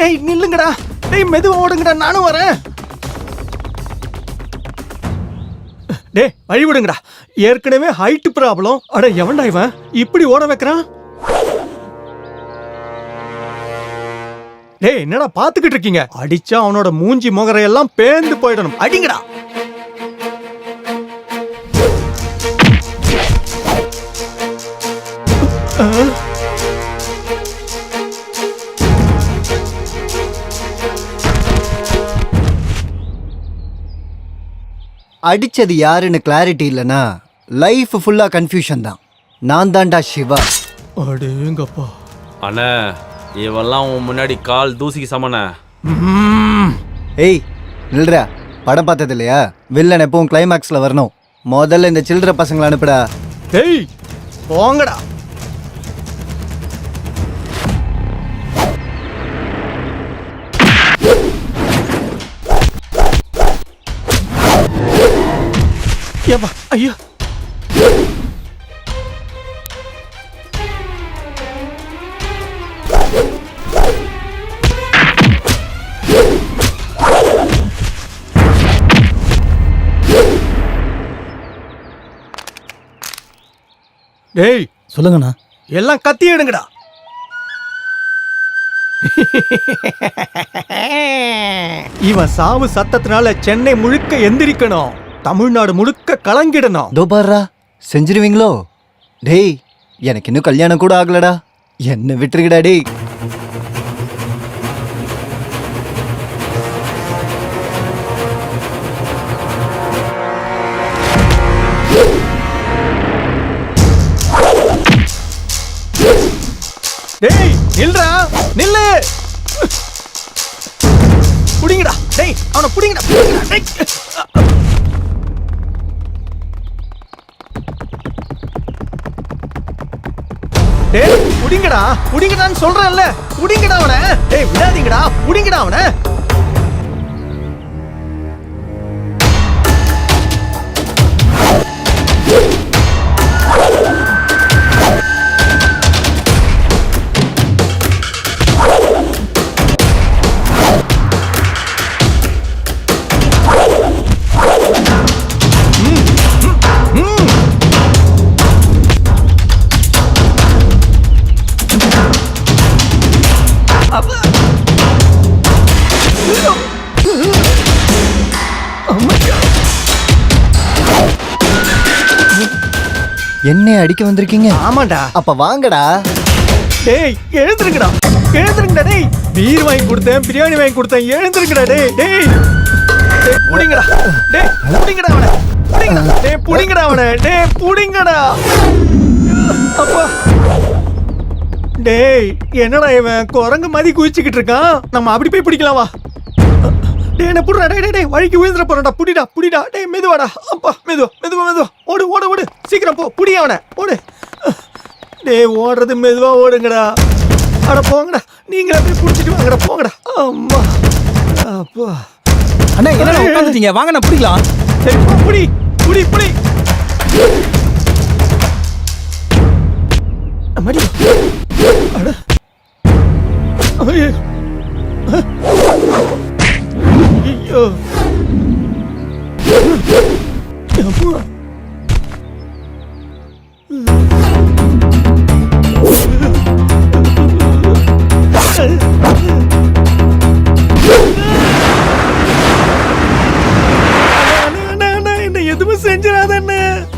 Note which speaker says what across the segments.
Speaker 1: டேய் நில்லுங்கடா. டேய் மெதுவா ஓடுங்கடா. நானும் வரேன். டேய் வழி விடுங்கடா. ஏற்கனவே ஹைட் ப்ராப்ளம் அட எவன்டா இவன்? இப்படி ஓட வைக்கிறான்? டேய் என்னடா பாத்துக்கிட்டு இருக்கீங்க? அடிச்சா அவனோட மூஞ்சி முகரையெல்லாம் பேந்து போயிடணும். அடிங்கடா.
Speaker 2: அடிச்சது யாருன்னு கிளாரிட்டி இல்லைன்னா லைஃப் ஃபுல்லா கன்ஃபியூஷன் தான். நான் தான்டா சிவா.
Speaker 1: அடேங்கப்பா
Speaker 3: அண்ணே இவெல்லாம் உன் முன்னாடி கால் தூசிக்கு சமண்ணே.
Speaker 2: ஏய் நில்றா. படம் பார்த்தது இல்லையா? வில்லன் எப்பவும் கிளைமேக்ஸ்ல வரணும். முதல்ல இந்த சில்லற பசங்களை அனுப்புடா.
Speaker 1: டேய் போங்கடா. ஏப்பா ஐயோ. டேய்
Speaker 4: சொல்லுங்கண்ணா.
Speaker 1: எல்லாம் கத்தி எடுங்கடா. இவன் சாவு சத்தத்தினால சென்னை முழுக்க எந்திரிக்கணும். தமிழ்நாடு முழுக்க கலங்கிடணும்
Speaker 2: தோ பாருடா செஞ்சிருவீங்களோ? டேய் எனக்கு இன்னும் கல்யாணம் கூட ஆகலடா. என்ன விட்டுருக்கடா டேய்.
Speaker 1: டேய் நில்றா நில்லு. புடிங்கடா டேய் அவனை புடிங்கடா புடிங்கடா டேய். டேய் புடிங்கடா புடிங்கடான்னு சொல்றேன்ல. புடிங்கடா அவனை. டேய் விடாதீங்கடா புடிங்கடா அவனை.
Speaker 2: என்னை அடிக்க வந்திருக்கீங்க?
Speaker 1: ஆமாண்டா
Speaker 2: அப்ப வாங்கடா.
Speaker 1: டேய் எழுந்திருங்கடா. எழுந்திருங்கடா டேய். பீர் வாங்கி கொடுத்தேன் பிரியாணி வாங்கி கொடுத்தேன் எழுந்திருங்கடா டேய். டேய். டேய் புடிங்கடா. டேய் புடிங்கடா அவனை. புடிங்கடா. டேய் புடிங்கடா அவனை. டேய் புடிங்கடா. அப்பா. டேய் என்னடா இவன்? குரங்கு மாதிரி குதிச்சுக்கிட்டு இருக்கான். நம்ம அப்படி போய் பிடிக்கலாம் வா. டேய் என்ன புடுறா? டேய் டேய் டேய் வழிக்கு விழுந்துற போறடா புடிடா புடிடா. டேய் மெதுவாடா. அப்பா மெதுவா மெதுவா மெதுவா. ஓடு ஓடு ஓடு. சீக்கிரம் போ. புடி அவனை. ஓடு. டேய் ஓடுறது மெதுவா ஓடுங்கடா. அட போங்கடா. நீங்களே போய் புடிச்சிட்டு வாங்கடா போங்கடா. அம்மா. அப்பா.
Speaker 4: அண்ணா என்ன உட்காந்துட்டீங்க? வாங்கண்ணா பிடிக்கலாம்.
Speaker 1: சரி புடி புடி புடி. அம்மாடி. அட. ஐயோ.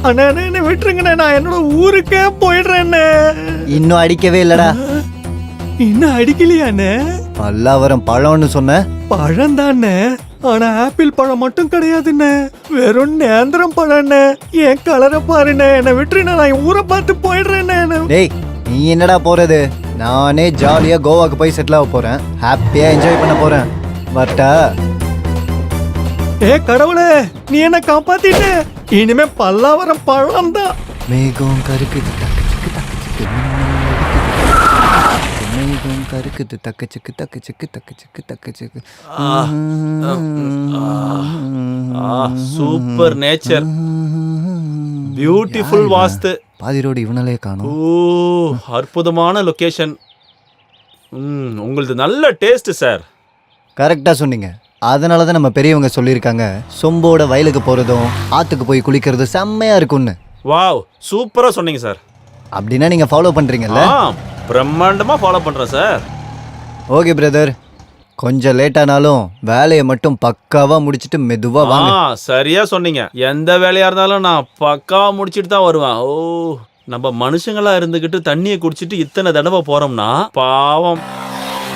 Speaker 1: அண்ணா, என்னை விட்டுருங்கண்ணே. நான் என்னோட ஊருக்கே போயிடுறேன்.
Speaker 2: இன்னும் அடிக்கவே இல்லடா.
Speaker 1: இன்னும் அடிக்கலையா அண்ணே
Speaker 2: பல்லாவரம் பழம்னு சொன்ன?
Speaker 1: பழம் தானே ஆனா ஆப்பிள் பழம் மட்டும் கிடையாதுண்ணே. வெறும் நேந்திரம் பழம்ண்ணே. என் கலரை பாருண்ணே. என்னை விட்டுரு நான் ஊரை பார்த்து போயிடுறேண்ணே.
Speaker 2: டேய் நீ என்னடா போறது? நானே ஜாலியா கோவாக்கு போய் செட்டில் ஆக போறேன். ஹாப்பியா என்ஜாய் பண்ண போறேன். வரட்டா?
Speaker 1: ஏ கடவுளே நீ என்ன காப்பாத்திட்ட. இனிமே பல்லாவரம் பழம் தான்
Speaker 2: மேகம் கருக்குது. மேகம் கருக்குது தக்கச்சுக்கு தக்கச்சுக்கு தக்கச்சுக்கு. தக்கச்சுக்கு
Speaker 3: சூப்பர் நேச்சர். பியூட்டிஃபுல் வாஸ்து.
Speaker 2: பாதி ரோடு இவனாலே காணும்.
Speaker 3: ஓ அற்புதமான லொகேஷன் ம் உங்களது நல்ல டேஸ்ட் சார்
Speaker 2: கரெக்டாக சொன்னீங்க. அதனால தான் நம்ம பெரியவங்க சொல்லியிருக்காங்க. சொம்போட வயலுக்கு போகிறதும் ஆற்றுக்கு போய் குளிக்கிறதும் செம்மையாக இருக்கும்னு.
Speaker 3: வாவ் சூப்பராக சொன்னீங்க சார்
Speaker 2: அப்படின்னா நீங்கள் ஃபாலோ பண்ணுறீங்கல்ல
Speaker 3: பிரம்மாண்டமாக ஃபாலோ பண்ணுறேன் சார்
Speaker 2: ஓகே பிரதர் கொஞ்சம் லேட்டானாலும் வேலையை மட்டும் பக்காவாக முடிச்சிட்டு மெதுவாக
Speaker 3: ஆ
Speaker 2: வாங்க
Speaker 3: சரியா சொன்னீங்க. எந்த வேலையா இருந்தாலும் நான் பக்காவா முடிச்சிட்டு தான் வருவேன். ஓ நம்ம மனுஷங்களா இருந்துகிட்டு தண்ணியை குடிச்சிட்டு இத்தனை தடவை போறோம்னா பாவம்.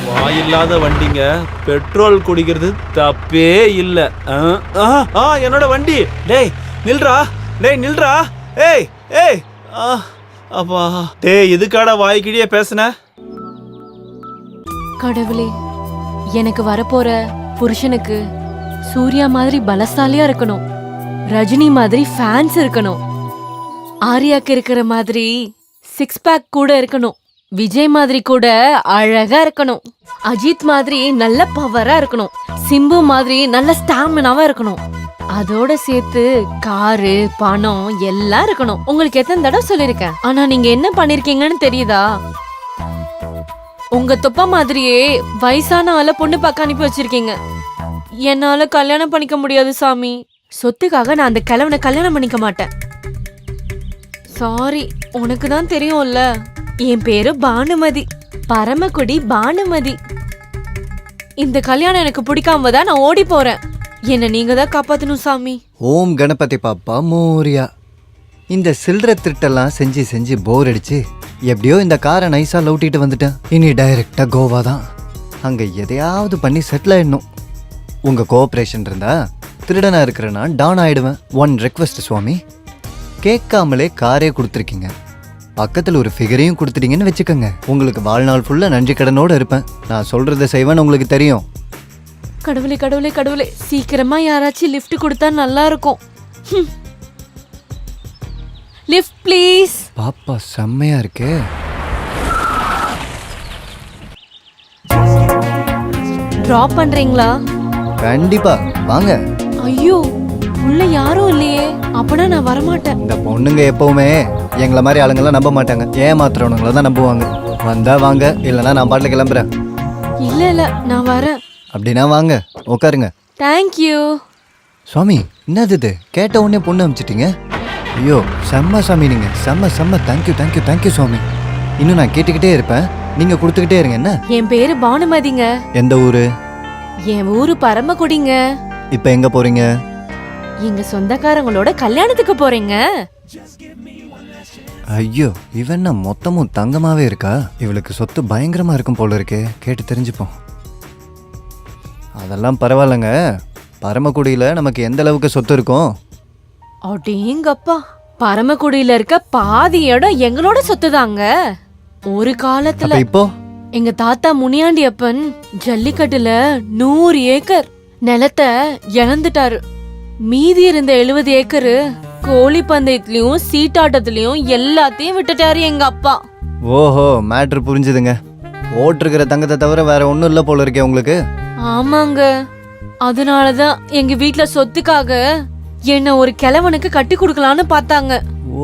Speaker 3: வாயில்லாத வண்டிங்க. பெட்ரோல் குடிக்கிறது தப்பே இல்ல. ஆ, ஆ, ஆ என்னோட வண்டி. டேய் நில்றா. டேய் நில்றா. ஏய் ஏய் ஆ, அப்பா டே எதுக்காடா வாய்க்கிடியே பேசுன?
Speaker 5: கடவுளே எனக்கு வரப்போற புருஷனுக்கு சூர்யா மாதிரி பலசாலியா இருக்கணும். ரஜினி மாதிரி ஃபேன்ஸ் இருக்கணும். ஆர்யாக்கு இருக்கிற மாதிரி சிக்ஸ் பேக் கூட இருக்கணும். விஜய் மாதிரி கூட அழகா இருக்கணும். அஜித் மாதிரி நல்ல பவரா இருக்கணும். சிம்பு மாதிரி நல்ல ஸ்டாமினாவா இருக்கணும். அதோட சேர்த்து காரு பணம் எல்லாம் இருக்கணும். உங்களுக்கு எத்தனை தடவை சொல்லிருக்கேன் ஆனா நீங்க என்ன பண்ணிருக்கீங்கன்னு தெரியுதா? உங்க தொப்பா மாதிரியே வயசான ஆள பொண்ணு பார்க்க அனுப்பி வச்சிருக்கீங்க. என்னால கல்யாணம் பண்ணிக்க முடியாது சாமி. சொத்துக்காக நான் அந்த கிழவனை கல்யாணம் பண்ணிக்க மாட்டேன். சாரி உனக்கு தான் தெரியும்ல. என் பேரு பானுமதி. பரமக்குடி பானுமதி. இந்த கல்யாணம் எனக்கு பிடிக்காம தான் நான் ஓடி போறேன். என்ன நீங்க தான் காப்பாத்தணும் சாமி.
Speaker 2: ஓம் கணபதி பாப்பா மோரியா. இந்த சில்லற திருட்டெல்லாம் செஞ்சு செஞ்சு போர் அடிச்சு எப்படியோ இந்த காரை நைஸா லவுட்டிட்டு வந்துட்டேன். இனி டைரக்டா கோவா தான். அங்க எதையாவது பண்ணி செட்டில் ஆயிடணும். உங்க கோஆப்ரேஷன் இருந்தா திருடனா இருக்கிற நான் டான் ஆயிடுவேன். ஒன் ரெக்வஸ்ட் சுவாமி. கேட்காமலே காரே கொடுத்துருக்கீங்க. பக்கத்தில் ஒரு ஃபிகரையும் கொடுத்துட்டீங்கன்னு வச்சுக்கோங்க. உங்களுக்கு வாழ்நாள் ஃபுல்லாக நன்றி கடனோடு இருப்பேன். நான் சொல்கிறத செய்வேன்னு உங்களுக்கு தெரியும்.
Speaker 5: கடவுளே கடவுளே கடவுளே. சீக்கிரமா யாராச்சும் லிஃப்ட் கொடுத்தா நல்லா இருக்கும் லிஃப்ட் ப்ளீஸ்
Speaker 2: பாப்பா செம்மையா இருக்கே.
Speaker 5: டிராப் பண்றீங்களா?
Speaker 2: கண்டிப்பா வாங்க.
Speaker 5: ஐயோ உள்ள யாரும் இல்லையே. அப்பனா நான் வரமாட்டேன்.
Speaker 2: இந்த பொண்ணுங்க எப்பவுமே எங்களை மாதிரி ஆளுங்கெல்லாம் நம்ப மாட்டாங்க. ஏமாத்துறவனுங்கள தான் நம்புவாங்க. வந்தா வாங்க இல்லைன்னா நான் பாட்டில் கிளம்புறேன்.
Speaker 5: இல்ல இல்ல நான் வரேன்.
Speaker 2: அப்படின்னா வாங்க உட்காருங்க
Speaker 5: தேங்க்யூ
Speaker 2: சுவாமி என்னது இது? கேட்ட உடனே பொண்ணு அனுப்பிச்சிட்டீங்க ஐயோ செம்ம சாமி நீங்க. செம்ம செம்ம தேங்க்யூ தேங்க்யூ தேங்க்யூ சுவாமி. இன்னும் நான் கேட்டுக்கிட்டே இருப்பேன். நீங்க கொடுத்துக்கிட்டே இருங்க என்ன?
Speaker 5: என் பேரு பானுமதிங்க.
Speaker 2: எந்த ஊரு?
Speaker 5: என் ஊரு பரமக்குடிங்க.
Speaker 2: இப்போ எங்க போறீங்க?
Speaker 5: எங்க சொந்தக்காரங்களோட கல்யாணத்துக்கு போறீங்க.
Speaker 2: ஐயோ இவன் மொத்தமும் தங்கமாவே இருக்கா? இவளுக்கு சொத்து பயங்கரமா இருக்கும் போல இருக்கே. கேட்டு தெரிஞ்சுப்போம். அதெல்லாம் பரவாயில்லைங்க. பரமக்குடியில் நமக்கு எந்த அளவுக்கு சொத்து இருக்கும்
Speaker 5: அடேங்கப்பா பரமக்குடியில இருக்க பாதி இடம் எங்களோட சொத்துதாங்க. ஒரு காலத்துல
Speaker 2: அப்ப இப்போ?
Speaker 5: எங்க தாத்தா முனியாண்டியப்பன் ஜல்லிக்கட்டுல நூறு ஏக்கர் நிலத்தை இழந்துட்டாரு. மீதி இருந்த எழுபது ஏக்கரு கோழி பந்தயத்திலயும் சீட்டாட்டத்திலயும் எல்லாத்தையும் விட்டுட்டாரு எங்க அப்பா.
Speaker 2: ஓஹோ மேட்ரு புரிஞ்சுதுங்க. ஓட்டிருக்கிற தங்கத்தை தவிர வேற ஒன்றும் இல்லை போல இருக்கே உங்களுக்கு?
Speaker 5: ஆமாங்க. அதனாலதான் எங்க வீட்ல சொத்துக்காக என்ன ஒரு கிழவனுக்கு கட்டி கொடுக்கலான்னு பார்த்தாங்க.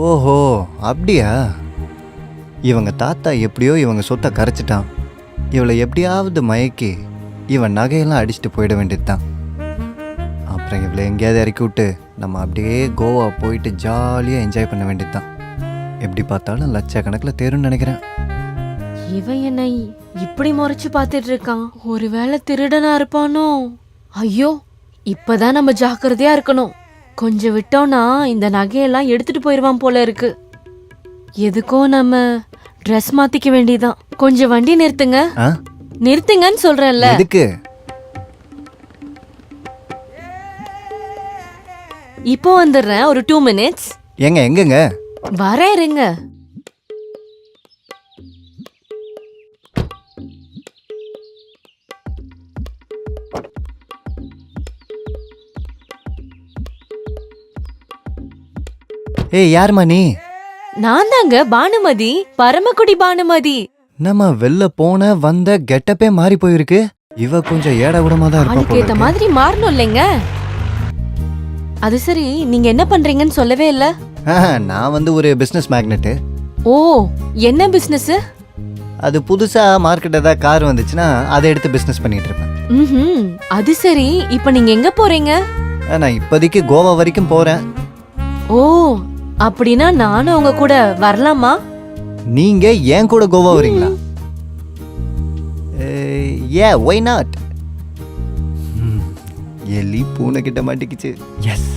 Speaker 2: ஓஹோ அப்படியா? இவங்க தாத்தா எப்படியோ இவங்க சொத்தை கரைச்சிட்டான். இவளை எப்படியாவது மயக்கி இவன் நகையெல்லாம் அடிச்சுட்டு போயிட வேண்டியதுதான். அப்புறம் இவளை எங்கேயாவது இறக்கி விட்டு நம்ம அப்படியே கோவா போயிட்டு ஜாலியாக என்ஜாய் பண்ண வேண்டியதுதான். எப்படி பார்த்தாலும் லட்சக்கணக்கில் தேரும்னு நினைக்கிறேன்.
Speaker 5: இவன் என்னை இப்படி முறைச்சு பார்த்துட்டு இருக்கான் ஒருவேளை திருடனா இருப்பானோ? ஐயோ இப்பதான் நம்ம ஜாக்கிரதையா இருக்கணும். கொஞ்சம் விட்டோம்னா இந்த நகையெல்லாம் எடுத்துட்டு போயிடுவான் போல இருக்கு. எதுக்கும் நம்ம ட்ரெஸ் மாத்திக்க வேண்டியதான் கொஞ்சம் வண்டி நிறுத்துங்க. நிறுத்துங்கன்னு சொல்றேன்ல.
Speaker 2: எதுக்கு?
Speaker 5: இப்போ வந்துடுறேன் ஒரு டூ மினிட்ஸ்
Speaker 2: ஏங்க எங்கங்க?
Speaker 5: வரேன் இருங்க.
Speaker 2: ஏய் யாரும்மா நீ?
Speaker 5: நான் தாங்க பானுமதி. பரமக்குடி பானுமதி.
Speaker 2: நம்ம வெளில போன வந்த கெட்டப்பே மாறி போயிருக்கு. இவ கொஞ்சம் ஏட கூடமா தான் போல
Speaker 5: ஏத்த. மாதிரி மாறணும் இல்லைங்க. அது சரி நீங்க என்ன பண்றீங்கன்னு சொல்லவே இல்ல.
Speaker 2: நான் வந்து ஒரு பிசினஸ் மேக்னெட்டு
Speaker 5: ஓ என்ன பிசினஸ்
Speaker 2: அது புதுசாக மார்க்கெட் ஏதாவது கார் வந்துச்சுன்னா அதை எடுத்து பிஸ்னஸ் பண்ணிட்டு இருப்பேன்.
Speaker 5: ம்ஹும். அது சரி இப்ப நீங்க எங்க போறீங்க?
Speaker 2: நான் இப்போதைக்கு கோவா வரைக்கும் போகிறேன்
Speaker 5: ஓ அப்படின்னா நானும் உங்க கூட வரலாமா?
Speaker 2: நீங்கள் ஏன் கூட கோவா வரீங்களா? ஏ ஒய் நாட் எலி பூனை கிட்ட மாட்டிக்கிச்சு. எஸ்